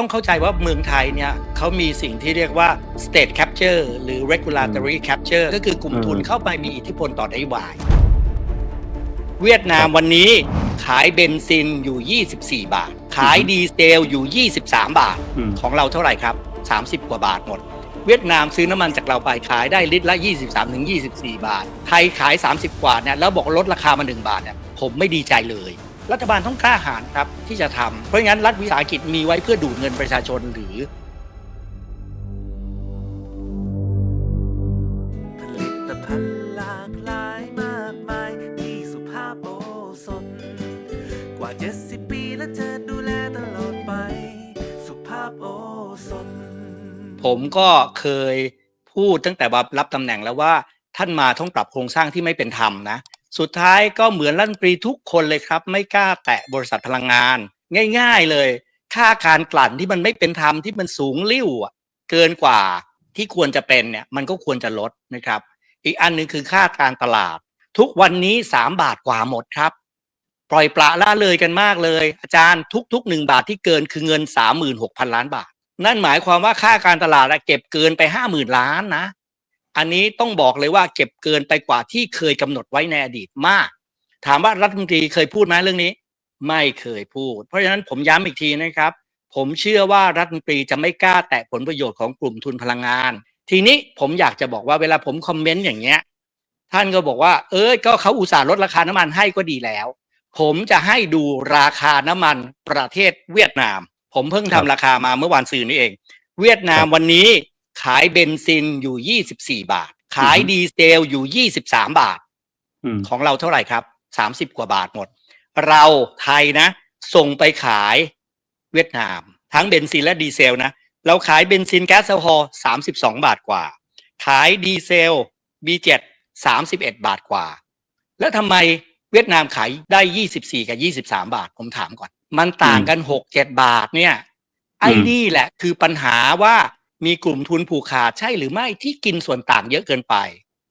ต้องเข้าใจว่าเมืองไทยเนี่ยเขามีสิ่งที่เรียกว่า state capture หรือ regulatory capture ก็คือกลุ่มทุนอืมเข้าไปมีอิทธิพลต่อนโยบาย เวียดนามวันนี้ขายเบนซินอยู่ 24 บาท ขายดีเซลอยู่ 23 บาทอืมของเราเท่าไหร่ครับ 30 กว่าบาทหมด เวียดนามซื้อน้ำมันจากเราไปขายได้ลิตรละ 23ถึง24 บาท ไทยขาย 30 กว่าเนี่ยแล้วบอกลดราคามา 1 บาทเนี่ยผมไม่ดีใจเลย รัฐบาลต้องกล้าหาญครับที่จะทำเพราะงั้นรัฐวิสาหกิจมีไว้เพื่อดูดเงินประชาชนหรือผลิตภัณฑ์หลากหลายมากมายที่สุภาพโอสถกว่า70 ปีและจะดูแลตลอดไป สุภาพโอสถผมก็เคยพูดตั้งแต่ว่ารับตำแหน่งแล้วว่าท่านมาต้องปรับโครงสร้างที่ไม่เป็นธรรมนะ สุดท้ายก็เหมือนรัฐมนตรีทุกคนเลยครับ ไม่กล้าแตะบริษัทพลังงาน ง่าย ๆเลย ค่าการกลั่นที่มันไม่เป็นธรรมที่มันสูงลิ่วเกินกว่าที่ควรจะเป็นเนี่ยมันก็ควรจะลดนะครับ อีกอันหนึ่งคือค่าการตลาด ทุกวันนี้สามบาทกว่าหมดครับ ปล่อยปละละเลยกันมากเลย อาจารย์ทุกๆหนึ่งบาทที่เกินคือเงินสามหมื่นหกพันล้านบาท นั่นหมายความว่าค่าการตลาดเก็บเกินไปห้าหมื่นล้านนะ อันนี้ต้องบอกเลยว่าเก็บเกินไปกว่าที่เคยกำหนดไว้ในอดีตมาก ถามว่ารัฐมนตรีเคยพูดไหมเรื่องนี้ ไม่เคยพูด เพราะฉะนั้นผมย้ำอีกทีนะครับ ผมเชื่อว่ารัฐมนตรีจะไม่กล้าแตะผลประโยชน์ของกลุ่มทุนพลังงาน ทีนี้ผมอยากจะบอกว่าเวลาผมคอมเมนต์อย่างเงี้ย ท่านก็บอกว่า เออก็เขาอุตส่าห์ลดราคาน้ำมันให้ก็ดีแล้ว ผมจะให้ดูราคาน้ำมันประเทศเวียดนาม ผมเพิ่งทำครับราคามาเมื่อวานซืนนี้เอง เวียดนามวันนี้ ขายเบนซินอยู่24บาท ขายอือฮึดีเซลอยู่23บาทอืมของเราเท่าไหร่ครับ30กว่าบาทหมด เราไทยนะ ส่งไปขายเวียดนาม ทั้งเบนซินและดีเซลนะ เราขายเบนซินแก๊สโซฮอล์32บาทกว่า ขายดีเซล B7 31บาทกว่า แล้วทำไมเวียดนามขายได้24กับ23บาทผมถามก่อน มันต่างกัน6 7บาทเนี่ย ไอ้นี่แหละคือปัญหาว่า มีกลุ่มทุนผูกขาดใช่หรือไม่ที่กินส่วนต่างเยอะเกินไป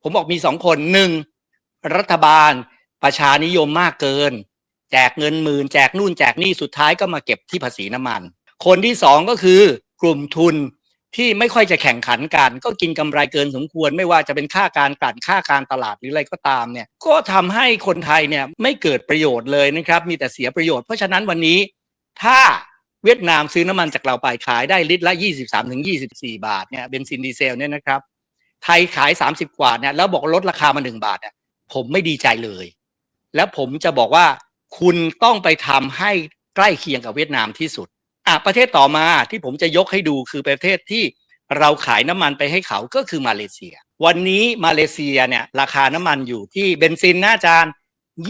ผมบอกมีสองคนหนึ่งรัฐบาลประชานิยมมากเกิน แจกเงินหมื่นแจกนู่นแจกนี่สุดท้ายก็มาเก็บที่ภาษีน้ำมัน คนที่สองก็คือกลุ่มทุนที่ไม่ค่อยจะแข่งขันกัน ก็กินกำไรเกินสมควร ไม่ว่าจะเป็นค่าการกลั่นค่าการตลาดหรืออะไรก็ตามเนี่ยก็ทำให้คนไทยเนี่ยไม่เกิดประโยชน์เลยนะครับ มีแต่เสียประโยชน์เพราะฉะนั้นวันนี้ ถ้า เวียดนามซื้อน้ำมันจากเราไปขายได้ลิตรละ 23ถึง24 บาทเนี่ยเบนซินดีเซลเนี่ยนะครับ ไทยขาย 30 กว่าเนี่ยแล้วบอกลดราคามา 1 บาทเนี่ยผมไม่ดีใจเลย แล้วผมจะบอกว่าคุณต้องไปทำให้ใกล้เคียงกับเวียดนามที่สุดอะประเทศต่อมาที่ผมจะยกให้ดูคือประเทศที่เราขายน้ำมันไปให้เขาก็คือมาเลเซีย วันนี้มาเลเซียเนี่ยราคาน้ำมันอยู่ที่เบนซินหน้าจาน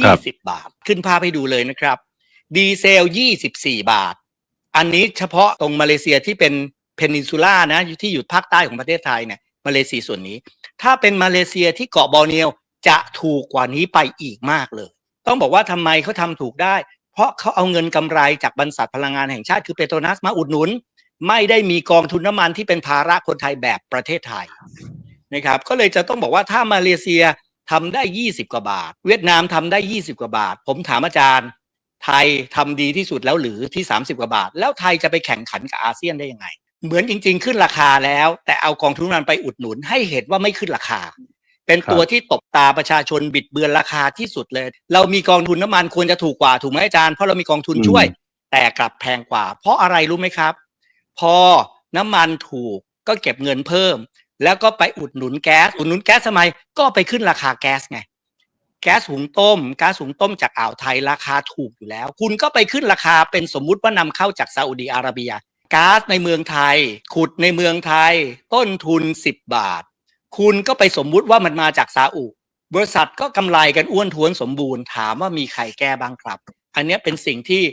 ครับ20 บาท ขึ้นภาพให้ดูเลยนะครับ ดีเซล 24 บาท อันนี้เฉพาะตรงมาเลเซียที่เป็นเพนินซูล่านะที่อยู่ภาคใต้ของประเทศไทยเนี่ยมาเลเซียส่วนนี้ ถ้าเป็นมาเลเซียที่เกาะบอร์เนียวจะถูกกว่านี้ไปอีกมากเลย ต้องบอกว่าทำไมเขาทำถูกได้ เพราะเขาเอาเงินกำไรจากบรรษัทพลังงานแห่งชาติคือเปโตรนัสมาอุดหนุน ไม่ได้มีกองทุนน้ำมันที่เป็นภาระคนไทยแบบประเทศไทยนะครับก็เลยจะต้องบอกว่าถ้ามาเลเซียทำได้ 20 กว่าบาท เวียดนามทำได้ 20 กว่าบาท ผมถามอาจารย์ ไทยทำดีที่สุดแล้วหรือที่ 30 กว่าบาท แล้วไทยจะไปแข่งขันกับอาเซียนได้ยังไง เหมือนจริง ๆ ขึ้นราคาแล้ว แต่เอากองทุนน้ำมันไปอุดหนุนให้เห็นว่าไม่ขึ้นราคา เป็นตัวที่ตบตาประชาชนบิดเบือนราคาที่สุดเลย เรามีกองทุนน้ำมันควรจะถูกกว่าถูกไหมอาจารย์เพราะเรามีกองทุนช่วย แต่กลับแพงกว่า เพราะอะไรรู้ไหมครับ พอน้ำมันถูกก็เก็บเงินเพิ่ม แล้วก็ไปอุดหนุนแก๊สอุดหนุนแก๊สทำไมก็ไปขึ้นราคาแก๊สไง แก๊สหุงต้มก๊าซหุงต้มจากอ่าวไทยราคาถูกอยู่แล้ว คุณก็ไปขึ้นราคาเป็นสมมุติว่านำเข้าจากซาอุดีอาระเบียก๊าซในเมืองไทย ขุดในเมืองไทย ต้นทุน 10 บาท คุณก็ไปสมมุติว่ามันมาจากซาอุบริษัทก็กำไรกันอ้วนท้วนสมบูรณ์ถามว่ามีใครแก้บ้างครับ อันนี้เป็นสิ่งที่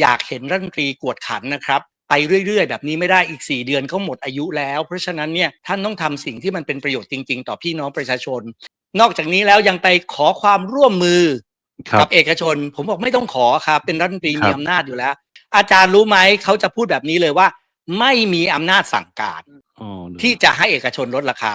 อยากเห็นรัฐมนตรีกวดขันนะครับ ไปเรื่อย ๆ แบบนี้ไม่ได้อีก 4 เดือนเขาหมดอายุแล้ว เพราะฉะนั้นเนี่ยท่านต้องทำสิ่งที่มันเป็นประโยชน์จริง ๆ ต่อพี่น้องประชาชน นอกจากนี้แล้วยังไปขอความร่วมมือครักับเอกชน ผมบอกไม่ต้องขอครับ เป็นรัฐมนตรีครัมีบอำนาจอยู่แล้ว อาจารย์รู้ไหมเขาจะพูดแบบนี้เลยว่า ไม่มีอำนาจสั่งการอ๋อดูที่จะให้เอกชนลดราคา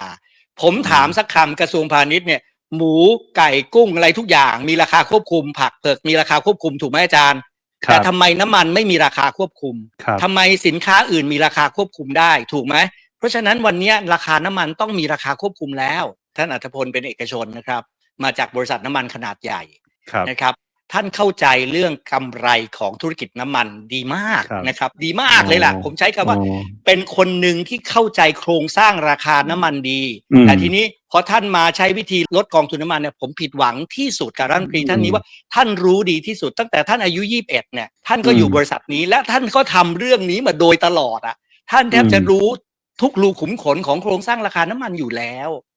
ผมถามสักคำกระทรวงพาณิชย์เนี่ย หมูไก่กุ้งอะไรทุกอย่าง มีราคาควบคุม ผักเผือกมีราคาควบคุมถูกไหมอาจารย์ครัแต่บทำไมน้ำมันไม่มีราคาควบคุมครับทำไมสินค้าอื่นมีราคาควบคุมได้ถูกไหม เพราะฉะนั้นวันเนี้ยราคาน้ำมันต้องมีราคาควบคุมแล้ว ท่านอัธพลเป็นเอกชนนะครับ มาจากบริษัทน้ำมันขนาดใหญ่ครับนะครับ ท่านเข้าใจเรื่องกำไรของธุรกิจน้ำมันดีมากครับนะครับ ดีมากเลยล่ะโอ้ผมใช้คำว่าโอ้เป็นคนหนึ่งที่เข้าใจโครงสร้างราคาน้ำมันดีอืมแต่ทีนี้พอท่านมาใช้วิธีลดกองทุนน้ำมันเนี่ยผมผิดหวังที่สุดกับรัฐมนตรีท่านนี้อืมว่าท่านรู้ดีที่สุดตั้งแต่ท่านอายุ 21เนี่ยท่านก็อยู่อืมบริษัทนี้ และท่านก็ทำเรื่องนี้มาโดยตลอดอะ ท่านแทบจะอืมรู้ทุกรูขุมขนของโครงสร้างราคาน้ำมันอยู่แล้วอืม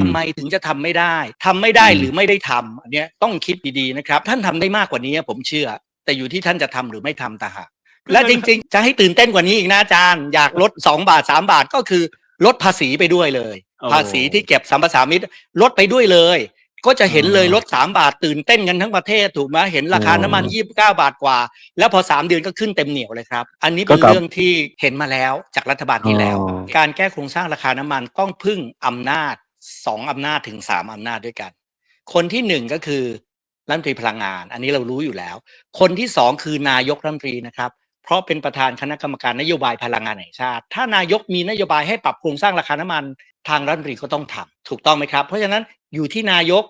ทำไมถึงจะทำไม่ได้ทำไม่ได้อืมหรือไม่ได้ทำอันเนี้ยต้องคิดดีๆนะครับ ท่านทำได้มากกว่านี้ผมเชื่อ แต่อยู่ที่ท่านจะทำหรือไม่ทำต่างหากและจริงๆ จะให้ตื่นเต้นกว่านี้อีกนะอาจารย์ อยากลด 2 บาท 3 บาทก็คือลดภาษีไปด้วยเลยโอ้ภาษีที่เก็บสัมปทานมิตรลดไปด้วยเลย ก็จะเห็นเลยอ๋อลด 3 บาทตื่นเต้นกันทั้งประเทศถูกไหมเห็นราคาโอ้น้ำมัน 29 บาทกว่า แล้วพอ 3 เดือนก็ขึ้นเต็มเหนียวเลยครับ อันนี้เป็นก็กลับเรื่องที่เห็นมาแล้วจากรัฐบาลที่แล้วอ๋อการแก้โครงสร้างราคาน้ำมันต้องพึ่งอำนาจ สองอำนาจถึงสามอำนาจด้วยกัน คนที่หนึ่งก็คือรัฐมนตรีพลังงาน อันนี้เรารู้อยู่แล้ว คนที่สองคือนายกรัฐมนตรีนะครับ เพราะเป็นประธานคณะกรรมการนโยบายพลังงานแห่งชาติ ถ้านายกมีนโยบายให้ปรับโครงสร้างราคาน้ำมันทางรัฐมนตรีก็ต้องทำถูกต้องไหมครับ เพราะฉะนั้นอยู่ที่นายก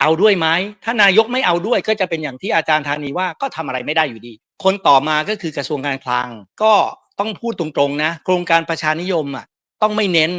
เอาด้วยไหมถ้านายกไม่เอาด้วยก็จะเป็นอย่างที่อาจารย์ธานีว่าก็ทำอะไรไม่ได้อยู่ดี คนต่อมาก็คือกระทรวงการคลัง ก็ต้องพูดตรงๆนะ โครงการประชานิยมอะต้องไม่เน้น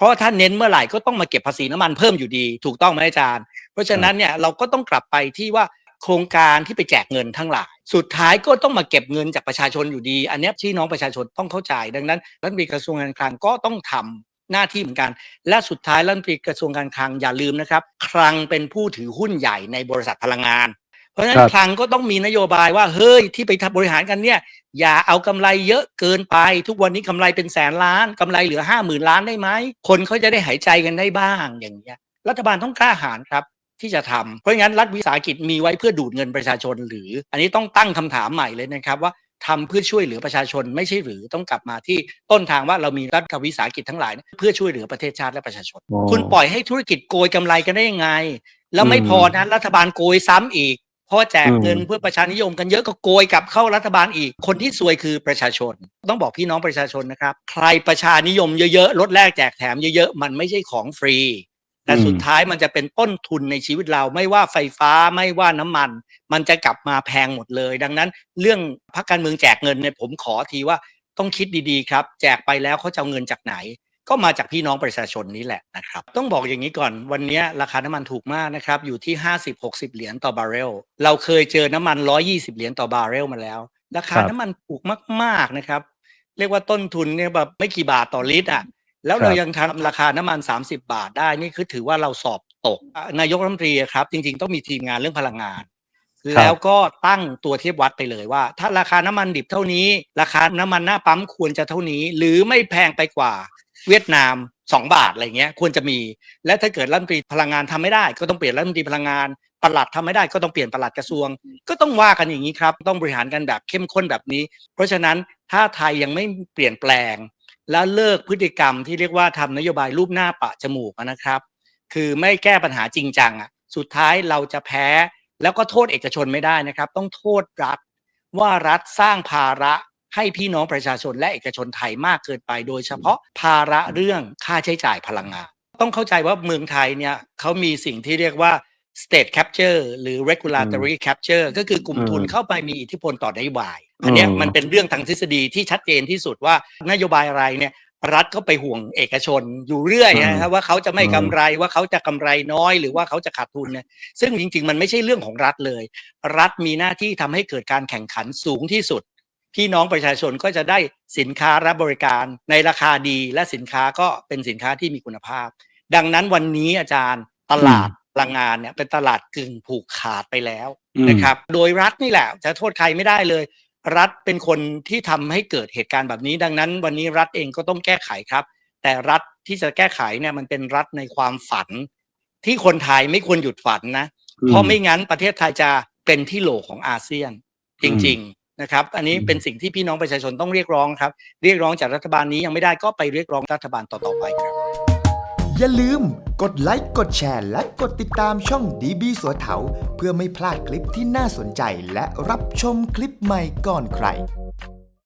เพราะว่าถ้าเน้นเมื่อไหร่ก็ต้องมาเก็บภาษีน้ำมันเพิ่มอยู่ดี ถูกต้องไหมอาจารย์ เพราะฉะนั้นเนี่ยเราก็ต้องกลับไปที่ว่าโครงการที่ไปแจกเงินทั้งหลาย สุดท้ายก็ต้องมาเก็บเงินจากประชาชนอยู่ดี อันนี้ที่น้องประชาชนต้องเข้าใจ ดังนั้นรัฐมนตรีกระทรวงการคลังก็ต้องทำหน้าที่เหมือนกัน และสุดท้ายรัฐมนตรีกระทรวงการคลังอย่าลืมนะครับ คลังเป็นผู้ถือหุ้นใหญ่ในบริษัทพลังงาน เพราะฉะนั้คนรับคลังก็ต้องมีนโยบายว่าเฮ้ยที่ไปทำบริหารกันเนี่ย อย่าเอากำไรเยอะเกินไป ทุกวันนี้กำไรเป็นแสนล้านกำไรเหลือห้าหมื่นล้านได้ไหมคนเขาจะได้หายใจกันได้บ้างอย่างเงี้ยรัฐบาลต้องกล้าหาญครับที่จะทำเพราะงั้นรัฐวิสาหกิจมีไว้เพื่อดูดเงินประชาชนหรือ อันนี้ต้องตั้งคำถามใหม่เลยนะครับว่าทำเพื่อช่วยเหลือประชาชนไม่ใช่หรือต้องกลับมาที่ต้นทางว่าเรามีรัฐวิสาหกิจทั้งหลายเนี่ยเพื่อช่วยเหลือประเทศชาติและประชาชนโอ้คุณปล่อยให้ธุรกิจโกยกำไรกันได้ยังไง แล้วไม่อืมพอนะรัฐบาลโกยซ้ำอีกเพราะว่าแจกอืมเงินเพื่อประชานิยมกันเยอะก็โกยกลับเข้ารัฐบาลอีก คนที่ซวยคือประชาชน ต้องบอกพี่น้องประชาชนนะครับ ใครประชานิยมเยอะๆลดแลกแจกแถมเยอะๆ มันไม่ใช่ของฟรี แต่สุดท้ายมันจะเป็นต้นทุนในชีวิตเราไม่ว่าไฟฟ้าไม่ว่าน้ำมัน มันจะกลับมาแพงหมดเลย ดังนั้น เรื่องพักการเมืองแจกเงินเนี่ยผมขอทีว่าต้องคิดดีๆครับ แจกไปแล้วเขาจะเอาเงินจากไหน ก็มาจากพี่น้องประชาชนนี้แหละนะครับ ต้องบอกอย่างนี้ก่อนวันนี้ราคาน้ำมันถูกมากนะครับ อยู่ที่ 50-60 เหรียญต่อบาร์เรล เราเคยเจอน้ำมัน 120 เหรียญต่อบาร์เรลมาแล้ว ราคาครับน้ำมันถูกมากๆนะครับ เรียกว่าต้นทุนเนี่ยแบบไม่กี่บาทต่อลิตรอะแล้วครับเรายังทำราคาน้ำมัน 30 บาทได้นี่คือถือว่าเราสอบตกอะนายกรัฐมนตรีอะครับ จริง ๆ ต้องมีทีมงานเรื่องพลังงาน แล้วก็ตั้งตัวเทียบวัดไปเลยว่า ถ้าราคาน้ำมันดิบเท่านี้ ราคาน้ำมันหน้าปั๊มควรจะเท่านี้ หรือไม่แพงไปกว่า เวียดนาม 2 บาทอะไรเงี้ยควรจะมี และถ้าเกิดรัฐมนตรีพลังงานทำไม่ได้ ก็ต้องเปลี่ยนรัฐมนตรีพลังงานปลัดทำไม่ได้ก็ต้องเปลี่ยนปลัดกระทรวง ก็ต้องว่ากันอย่างนี้ครับ ต้องบริหารกันแบบเข้มข้นแบบนี้ เพราะฉะนั้นถ้าไทยยังไม่เปลี่ยนแปลง แล้วเลิกพฤติกรรมที่เรียกว่าทำนโยบายรูปหน้าปะจมูกนะครับ คือไม่แก้ปัญหาจริงจังอะสุดท้ายเราจะแพ้แล้วก็โทษเอกชนไม่ได้นะครับ ต้องโทษรัฐว่ารัฐสร้างภาระ ให้พี่น้องประชาชนและเอกชนไทยมากเกินไป โดยเฉพาะภาระเรื่องค่าใช้จ่ายพลังงาน ต้องเข้าใจว่าเมืองไทยเนี่ยเขามีสิ่งที่เรียกว่า state capture หรือ regulatory capture ก็คือกลุ่มทุนอืมเข้าไปมีอิทธิพลต่อนโยบาย อันเนี้ยอืมมันเป็นเรื่องทางทฤษฎีที่ชัดเจนที่สุดว่านโยบายอะไรเนี่ยรัฐก็ไปห่วงเอกชนอยู่เรื่อยนะครับว่าเขาจะไม่กำไรว่าเขาจะกำไรน้อย หรือว่าเขาจะขาดทุนเนี่ยซึ่งจริง ๆ มันไม่ใช่เรื่องของรัฐเลย รัฐมีหน้าที่ทำให้เกิดการแข่งขันสูงที่สุด พี่น้องประชาชนก็จะได้สินค้ารับบริการในราคาดีและสินค้าก็เป็นสินค้าที่มีคุณภาพ ดังนั้นวันนี้อาจารย์ตลาดพลังงานเนี่ยเป็นตลาดกึ่งผูกขาดไปแล้วอืมนะครับ โดยรัฐนี่แหละจะโทษใครไม่ได้เลย รัฐเป็นคนที่ทำให้เกิดเหตุการณ์แบบนี้ ดังนั้นวันนี้รัฐเองก็ต้องแก้ไขครับ แต่รัฐที่จะแก้ไขเนี่ยมันเป็นรัฐในความฝัน ที่คนไทยไม่ควรหยุดฝันนะ เพราะไม่งั้นประเทศไทยจะเป็นที่โหลของอาเซียนจริง ๆ นะครับ อันนี้เป็นสิ่งที่พี่น้องประชาชนต้องเรียกร้องครับ เรียกร้องจากรัฐบาลนี้ยังไม่ได้ก็ไปเรียกร้องรัฐบาลต่อๆไปครับ อย่าลืมกดไลค์กดแชร์ และกดติดตามช่องดีบีสัวเถาเพื่อไม่พลาดคลิปที่น่าสนใจและรับชมคลิปใหม่ก่อนใคร